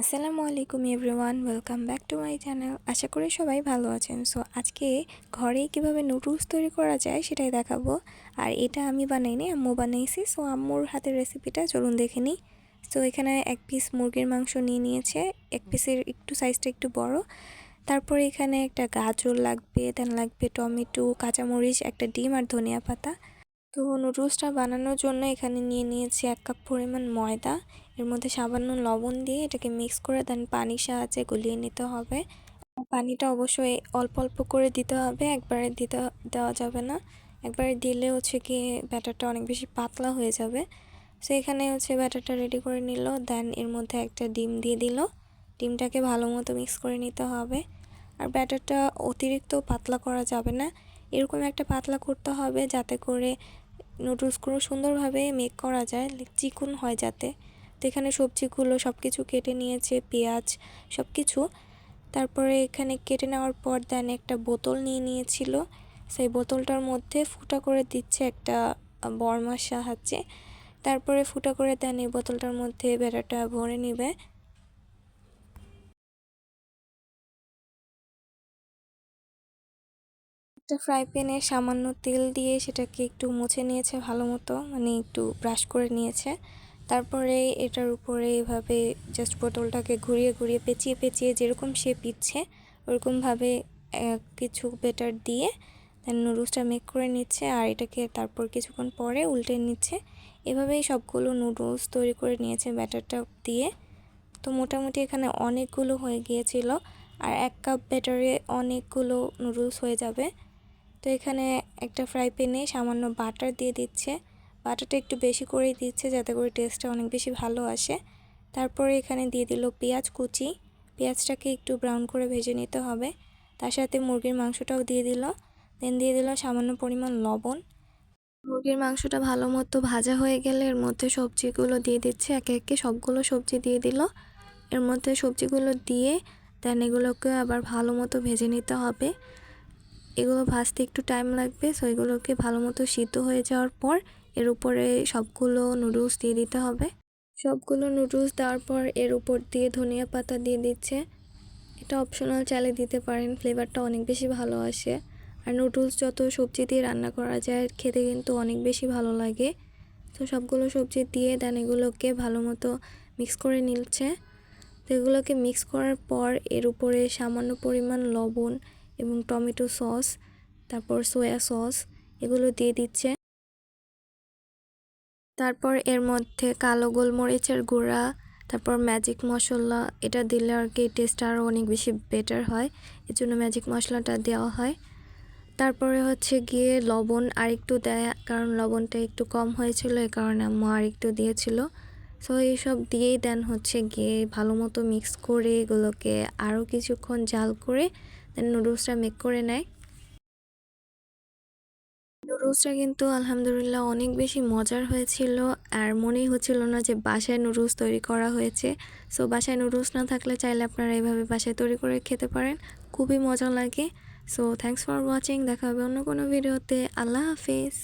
আসসালামু আলাইকুম everyone, welcome back to my channel. আশা করি সবাই ভালো আছেন। সো আজকে ঘরেই কীভাবে নুডলস তৈরি করা যায় সেটাই দেখাবো। আর এটা আমি বানাইনি, আম্মু বানাইছি। সো আম্মুর হাতের রেসিপিটা চলুন দেখে নিই। সো এখানে এক পিস মুরগির মাংস নিয়ে নিয়েছে। এক পিসের একটু সাইজটা একটু বড়। তারপরে এখানে একটা গাজর লাগবে দেন লাগবে টমেটো, কাঁচামরিচ, একটা ডিম আর ধনিয়া পাতা। তো নুডলসটা বানানোর জন্য এখানে নিয়ে নিয়েছি এক কাপ পরিমাণ ময়দা। এর মধ্যে সামান্য লবণ দিয়ে এটাকে মিক্স করে দেন। পানির সাহায্যে গুলিয়ে নিতে হবে। পানিটা অবশ্যই অল্প অল্প করে দিতে হবে, একবারে দিতে দেওয়া যাবে না। একবারে দিলে হচ্ছে কি ব্যাটারটা অনেক বেশি পাতলা হয়ে যাবে। সো এখানে হচ্ছে ব্যাটারটা রেডি করে নিল দেন এর মধ্যে একটা ডিম দিয়ে দিল। ডিমটাকে ভালো মতো মিক্স করে নিতে হবে। আর ব্যাটারটা অতিরিক্ত পাতলা করা যাবে না। এরকম একটা পাতলা করতে হবে যাতে করে নুডলসগুলো সুন্দরভাবে মেক করা যায় চিকুন হয় যাতে। তো এখানে সবজিগুলো সব কিছু কেটে নিয়েছে, পেঁয়াজ সব কিছু তারপরে এখানে কেটে নেওয়ার পর দেন একটা বোতল নিয়ে নিয়েছিল। সেই বোতলটার মধ্যে ফুটা করে দিচ্ছে একটা বর্মার সাহায্যে। তারপরে ফুটা করে দেন এই বোতলটার মধ্যে বেড়াটা ভরে নেবে। একটা ফ্রাই প্যানে সামান্য তেল দিয়ে সেটাকে একটু মুছে নিয়েছে ভালো মতো মানে একটু ব্রাশ করে নিয়েছে। তারপরে এটার উপরে এভাবে জাস্ট বোতলটাকে ঘুরিয়ে ঘুরিয়ে পেঁচিয়ে পেঁচিয়ে যেরকম সে পিচ্ছে ওরকমভাবে কিছু বেটার দিয়ে নুডলসটা মেক করে নিচ্ছে আর এটাকে তারপর কিছুক্ষণ পরে উল্টে নিচ্ছে। এভাবেই সবগুলো নুডলস তৈরি করে নিয়েছে ব্যাটারটা দিয়ে। তো মোটামুটি এখানে অনেকগুলো হয়ে গিয়েছিল আর এক কাপ ব্যাটারে অনেকগুলো নুডলস হয়ে যাবে। তো এখানে একটা ফ্রাই প্যানে সামান্য বাটার দিয়ে দিচ্ছে। বাটারটা একটু বেশি করেই দিচ্ছে যাতে করে টেস্টটা অনেক বেশি ভালো আসে। তারপরে এখানে দিয়ে দিল পেঁয়াজ কুচি। পেঁয়াজটাকে একটু ব্রাউন করে ভেজে নিতে হবে। তার সাথে মুরগির মাংসটাও দিয়ে দিল। দেন দিয়ে দিল সামান্য পরিমাণ লবণ। মুরগির মাংসটা ভালো মতো ভাজা হয়ে গেলে এর মধ্যে সবজিগুলো দিয়ে দিচ্ছে। একে একে সবগুলো সবজি দিয়ে দিল। এর মধ্যে সবজিগুলো দিয়ে দেন এগুলোকে আবার ভালো মতো ভেজে নিতে হবে। এগুলো ভাজতে একটু টাইম লাগবে সো এগুলোকে ভালো মতো সিদ্ধ হয়ে যাওয়ার পর এর উপরে সবগুলো নুডলস দিয়ে দিতে হবে। সবগুলো নুডলস দেওয়ার পর এর উপর দিয়ে ধনিয়া পাতা দিয়ে দিচ্ছে। এটা অপশনাল চালে দিতে পারেন ফ্লেভারটা অনেক বেশি ভালো আসে। আর নুডলস যত সবজি দিয়ে রান্না করা যায়, খেতে কিন্তু অনেক বেশি ভালো লাগে। তো সবগুলো সবজি দিয়ে দেন এগুলোকে ভালো মতো মিক্স করে নিচ্ছে। তো এগুলোকে মিক্স করার পর এর উপরে সামান্য পরিমাণ লবণ এবং টমেটো সস, তারপর সোয়া সস, এগুলো দিয়ে দিচ্ছে। তারপর এর মধ্যে কালো গোলমরিচের গুঁড়া, তারপর ম্যাজিক মশলা, এটা দিলে আর কি টেস্ট আরও অনেক বেশি বেটার হয়। এর জন্য ম্যাজিক মশলাটা দেওয়া হয়। তারপরে হচ্ছে গিয়ে লবণ আরেকটু দেয়, কারণ লবণটা একটু কম হয়েছিল এই কারণে আম্মু আরেকটু দিয়েছিল। সো এইসব দিয়েই দেন হচ্ছে গিয়ে ভালো মতো মিক্স করে এগুলোকে আরও কিছুক্ষণ জাল করে দেন নুডলসটা মেক করে নেয়। নুডলসটা কিন্তু আলহামদুলিল্লাহ অনেক বেশি মজার হয়েছিল আর মনেই হচ্ছিল না যে বাসায় নুডলস তৈরি করা হয়েছে। সো বাসায় নুডলস না থাকলে চাইলে আপনারা এইভাবে বাসায় তৈরি করে খেতে পারেন। খুবই মজা লাগে। সো থ্যাংকস ফর ওয়াচিং দেখা হবে অন্য কোনো ভিডিওতে আল্লাহ হাফিজ।